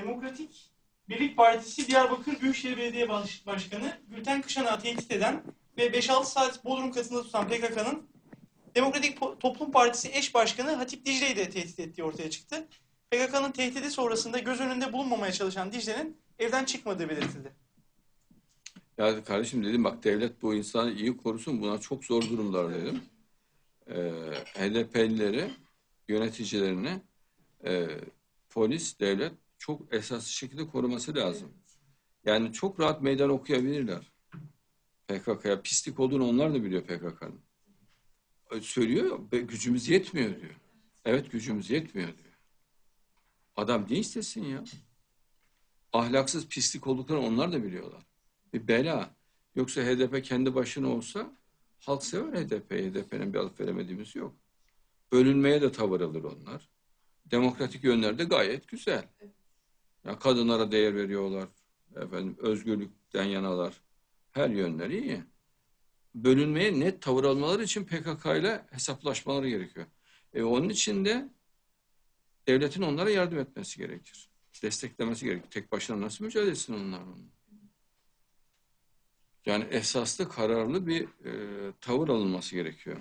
Demokratik Birlik Partisi Diyarbakır Büyükşehir Belediye Baş- Başkanı Gülten Kışanak'ı tehdit eden ve 5-6 saat Bodrum katında tutan PKK'nın Demokratik Toplum Partisi eş başkanı Hatip Dicle'yi de tehdit ettiği ortaya çıktı. PKK'nın tehdidi sonrasında göz önünde bulunmamaya çalışan Dicle'nin evden çıkmadığı belirtildi. Ya kardeşim dedim bak devlet bu insanı iyi korusun buna çok zor durumlar dedim. Ee, HDP'lileri yöneticilerini e, polis, devlet çok esaslı şekilde koruması lazım. Yani çok rahat meydan okuyabilirler. PKK'ya pislik olduğunu onlar da biliyor PKK'nın. E, Söylüyor ya, "Be- gücümüz yetmiyor diyor. Evet gücümüz yetmiyor diyor. Adam ne istesin ya? Ahlaksız pislik olduklarını onlar da biliyorlar bir bela. Yoksa HDP kendi başına olsa halk sever HDP. HDP'nin bir alıp veremediğimiz yok. Bölünmeye de tavır alır onlar. Demokratik yönleri de gayet güzel. Ya kadınlara değer veriyorlar. Efendim özgürlükten yanalar. Her yönleri iyi. Bölünmeye net tavır almaları için PKK ile hesaplaşmaları gerekiyor. E onun için de devletin onlara yardım etmesi gerekir. Desteklemesi gerekir. Tek başına nasıl mücadele etsin onlar? Yani esaslı kararlı bir e, tavır alınması gerekiyor.